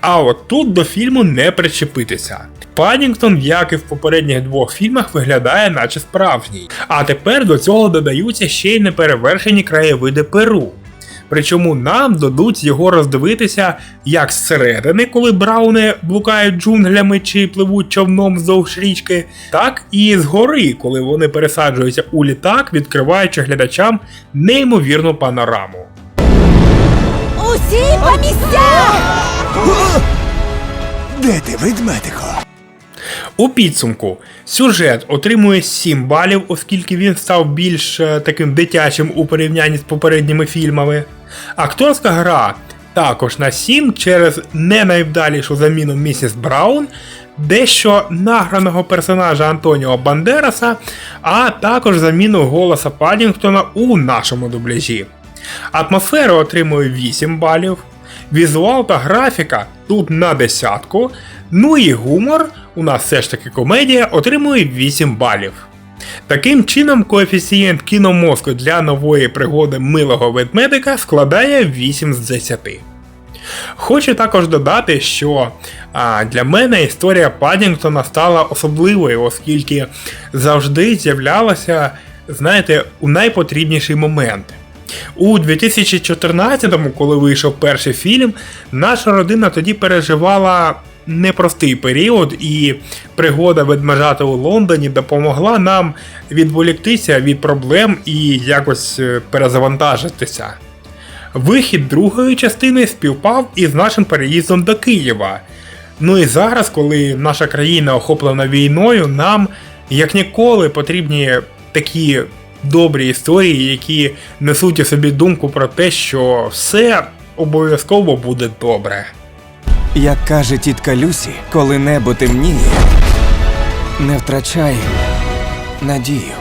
А от тут до фільму не причепитися. Падінгтон, як і в попередніх двох фільмах, виглядає наче справжній. А тепер до цього додаються ще й неперевершені краєвиди Перу. Причому нам дадуть його роздивитися як зсередини, коли брауни блукають джунглями чи пливуть човном вздовж річки, так і згори, коли вони пересаджуються у літак, відкриваючи глядачам неймовірну панораму. Усі по місцях! Де ти, ведмедико? У підсумку сюжет отримує 7 балів, оскільки він став більш е, таким дитячим у порівнянні з попередніми фільмами. Акторська гра також на 7 через не найвдалішу заміну місіс Браун, дещо награного персонажа Антоніо Бандераса, а також заміну голоса Падінгтона у нашому дубляжі. Атмосфера отримує 8 балів. Візуал та графіка тут на десятку. Ну і гумор, у нас все ж таки комедія, отримує 8 балів. Таким чином, коефіцієнт кіномозку для нової пригоди милого ведмедика складає 8 з 10. Хочу також додати, що а, для мене історія Падінгтона стала особливою, оскільки завжди з'являлася, знаєте, у найпотрібніший момент. У 2014-му, коли вийшов перший фільм, наша родина тоді переживала непростий період, і пригода ведмежата у Лондоні допомогла нам відволіктися від проблем і якось е, перезавантажитися. Вихід другої частини співпав із нашим переїздом до Києва. Ну і зараз, коли наша країна охоплена війною, нам як ніколи потрібні такі добрі історії, які несуть у собі думку про те, що все обов'язково буде добре. Як каже тітка Люсі, коли небо темніє, не втрачай надію.